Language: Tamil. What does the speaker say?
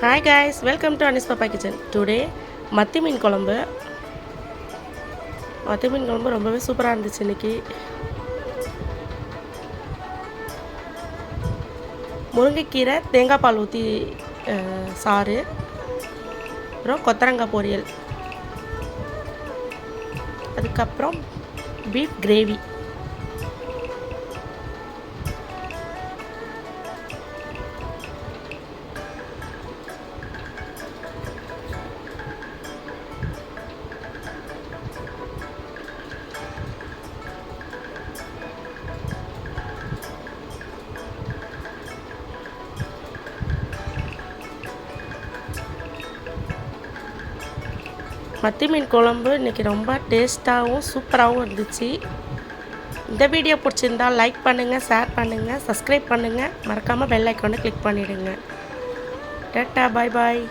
Hi guys welcome to Anis Pappa kitchen today மத்தி மீன் குழம்பு. மத்தி மீன் குழம்பு ரொம்பவே சூப்பராக இருந்துச்சு இன்னைக்கு. முருங்கைக்கீரை தேங்காய் பால் ஊற்றி சாறு அப்புறம் கொத்தரங்காய் பொரியல். அதுக்கப்புறம் பீஃப் கிரேவி மத்தி மீன் குழம்பு இன்றைக்கி ரொம்ப டேஸ்ட்டாகவும் சூப்பராகவும் இருந்துச்சு. இந்த வீடியோ பிடிச்சிருந்தா லைக் பண்ணுங்கள் ஷேர் பண்ணுங்கள் சப்ஸ்கிரைப் பண்ணுங்கள் மறக்காமல் பெல் ஐக்கானை கிளிக் பண்ணிவிடுங்க டேட்டா பாய் பாய்